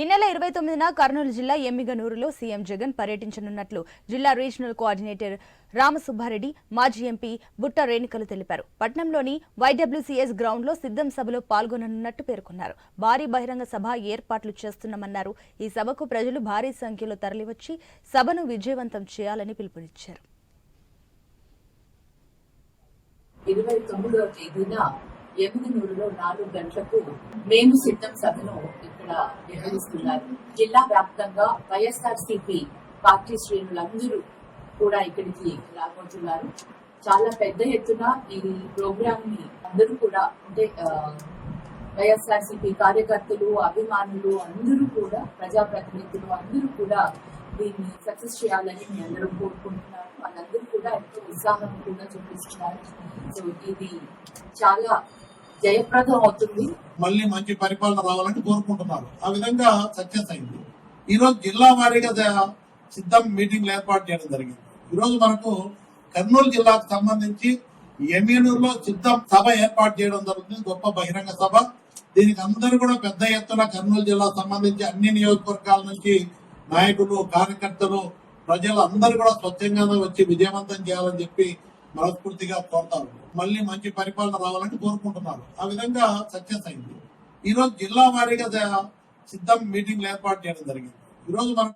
ఈ నెల ఇరవై తొమ్మిదిన కర్నూలు జిల్లా ఎమ్మిగనూరులో సీఎం జగన్ పర్యటించనున్నట్లు జిల్లా రీజనల్ కోఆర్డినేటర్ రామసుబ్బారెడ్డి మాజీ ఎంపీ బుట్ట రేణుకలు తెలిపారు. పట్నంలోని వైడబ్ల్యూసీఎస్ గ్రౌండ్లో సిద్ధం సభలో పాల్గొననున్నట్టు పేర్కొన్నారు. భారీ బహిరంగ సభ ఏర్పాట్లు చేస్తున్నామన్నారు. ఈ సభకు ప్రజలు భారీ సంఖ్యలో తరలివచ్చి సభను విజయవంతం చేయాలని పిలుపునిచ్చారు. ఇరవై తొమ్మిదవ తేదీన ఎమ్మిగనూరులో నాలుగు గంటలకు మేము సిద్ధం సభను ఇక్కడ నిర్వహిస్తున్నారు. జిల్లా వ్యాప్తంగా వైఎస్ఆర్సీపీ పార్టీ శ్రేణులందరూ కూడా ఇక్కడికి రాబోతున్నారు. చాలా పెద్ద ఎత్తున ఈ ప్రోగ్రామ్ని అందరూ కూడా అంటే వైఎస్ఆర్సీపీ కార్యకర్తలు అభిమానులు అందరూ కూడా ప్రజాప్రతినిధులు అందరూ కూడా దీన్ని సక్సెస్ చేయాలని మీ అందరూ కోరుకుంటున్నారు. వాళ్ళందరూ కూడా ఎంతో ఉత్సాహం కూడా చూపిస్తున్నారు. సో ఇది చాలా జయప్రదం అవుతుంది. మళ్ళీ మంచి పరిపాలన రావాలని కోరుకుంటున్నారు. ఆ విధంగా సక్సెస్ అయింది. ఈ రోజు జిల్లా వారీగా సిద్ధం మీటింగ్లు ఏర్పాటు చేయడం జరిగింది. ఈ రోజు మనకు కర్నూలు జిల్లాకు సంబంధించి ఎమ్మెనూరులో సిద్ధం సభ ఏర్పాటు చేయడం జరుగుతుంది. గొప్ప బహిరంగ సభ. దీనికి అందరూ కూడా పెద్ద ఎత్తున కర్నూలు జిల్లాకు సంబంధించి అన్ని నియోజకవర్గాల నుంచి నాయకులు కార్యకర్తలు ప్రజలు అందరూ కూడా స్వచ్ఛంగా వచ్చి విజయవంతం చేయాలని చెప్పి మనస్ఫూర్తిగా కోరుతారు. మళ్ళీ మంచి పరిపాలన రావాలని కోరుకుంటున్నారు. ఆ విధంగా సక్సెస్ అయింది. ఈ రోజు జిల్లా వారీగా సిద్ధం మీటింగ్లు ఏర్పాటు చేయడం జరిగింది. ఈ రోజు మనకు